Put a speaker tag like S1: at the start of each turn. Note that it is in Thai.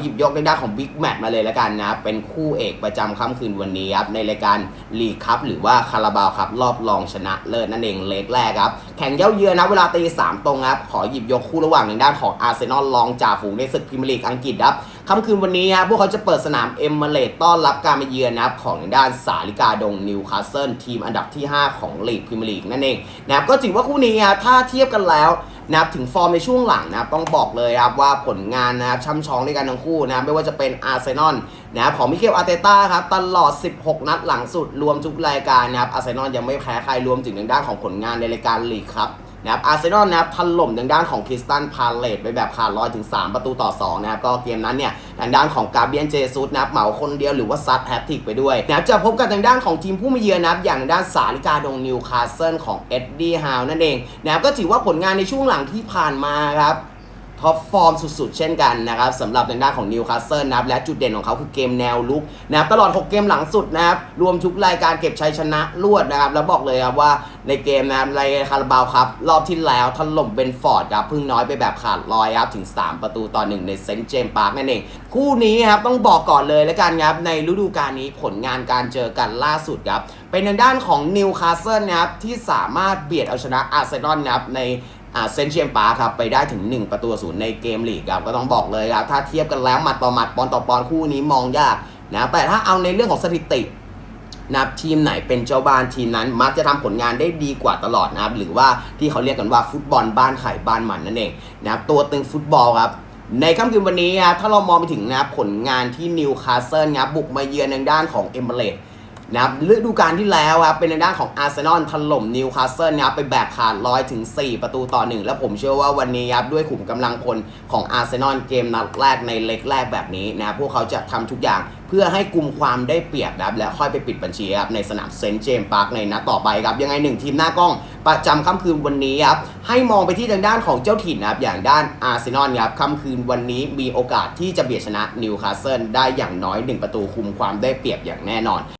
S1: หยิบยกในด้านของบิ๊กแมตช์มาเลยแล้วกันนะ เป็นคู่เอกประจำค่ำคืนวันนี้ครับ ในรายการลีคัพหรือว่าคาราบาวครับ รอบรองชนะเลิศนั่นเองเล็กแรกครับ แข่งเย้าเยือนนะเวลาตีสามตรงครับ ขอหยิบยกคู่ระหว่างในด้านของอาร์เซนอลรองจ่าฝูงในศึกพรีเมียร์ลีกอังกฤษครับค่ำคืนวันนี้ครับพวกเขาจะเปิดสนามเอมเมเรตต้อนรับการมาเยือนนะครับของในด้านสาลิกาดงนิวคาสเซิลทีมอันดับที่ 5 ของลีกพรีเมียร์ลีกนั่นเองนะครับก็ถือว่าคู่นี้ครับถ้าเทียบกันแล้ว นะครับถึงฟอร์มในช่วงหลังนะครับต้องบอกเลยครับว่าผลงานนะครับช่ำชองด้วยกันทั้งคู่นะครับไม่ว่าจะเป็นอาร์เซนอลนะครับของมิเคลอาร์เตต้าครับตลอด 16 นัดหลังสุดรวมทุกรายการนะครับอาร์เซนอลยังไม่แพ้ใครรวมถึงทางด้านของผลงานในรายการลีกครับ นะครับอาร์เซนอลนะครับถล่มทางด้านของคริสตันพาเลตไปแบบขาดลอยถึง 3 ประตูต่อ2นะครับก็เกมนั้นเนี่ยทางด้านของกาเบียนเจซุสนะครับเหมาคนเดียวหรือว่าซัดแฮตทริกไปด้วยนะครับจะพบกับทางด้านของทีมผู้มาเยือนนะครับอย่างทางด้านสาลิกาดงนิวคาสเซิลของเอ็ดดี้ฮาวนั่นเองนะครับก็ถือว่าผลงานในช่วงหลังที่ผ่านมาครับ ท็อปฟอร์มสุดๆ เช่นกันนะครับสำหรับทางด้านของนิวคาสเซิลนะครับและจุดเด่นของเขาคือเกมแนวลุกนะครับตลอด 6 เกมหลังสุดนะครับรวมทุกรายการเก็บชัยชนะรวดนะครับแล้วบอกเลยครับว่าในเกมนะครับในคาราบาวครับ รอบที่แล้วถล่มเบนฟอร์ดครับพิ่งน้อยไปแบบขาดลอยครับถึง 3 ประตูต่อ 1 ในเซนต์เจมส์พาร์คนั่นเอง คู่นี้ครับต้องบอกก่อนเลยแล้วกันครับในฤดูกาลนี้ผลงานการเจอกันล่าสุดครับเป็นทางด้านของนิวคาสเซิลนะครับที่สามารถเบียดเอาชนะอาร์เซนอลนะครับใน เซนเชียมปาครับไปได้ถึง 1 ประตูศูนย์ในเกมลีกครับก็ต้องบอกเลยครับถ้าเทียบกันแล้วหมัดต่อหมัดปอนต่อปอนคู่นี้มองยากนะแต่ถ้าเอาในเรื่องของสถิตินับทีมไหนเป็นเจ้าบ้านทีมนั้นมักจะทำผลงานได้ดีกว่าตลอดนะครับหรือว่าที่เขาเรียกกันว่าฟุตบอลบ้านไข่บ้านมันนั่นเองนะครับตัวตึงฟุตบอลครับในค่ำคืนวันนี้ครับถ้าเรามองไปถึงนะครับผลงานที่นิวคาสเซิลครับบุกมาเยือนทางด้านของเอมเบรต นะครับฤดูกาลที่แล้วครับเป็นในด้านของอาร์เซนอลถล่มนิวคาสเซิลนะครับไปแบกขาดร้อยถึง 4 ประตูต่อ 1 แล้วผมเชื่อว่าวันนี้ครับด้วยขุมกำลังพลของอาร์เซนอลเกมนัดแรกในเล็กแรกแบบนี้นะครับพวกเขาจะทำทุกอย่างเพื่อให้กลุ่มความได้เปรียบนะครับและค่อยไปปิดบัญชีครับในสนามเซนต์เจมส์พาร์คในนัดต่อไปครับยังไงหนึ่งทีมหน้ากล้องประจำค่ำคืนวันนี้ครับให้มองไปที่ทางด้านของเจ้าถิ่นนะครับอย่างด้านอาร์เซนอลครับค่ำคืนวันนี้มีโอกาสที่จะเบียดชนะนิวคาสเซิลได้อย่างน้อยหนึ่งประตูคุมความได้เปรียบอย่างแน่นอน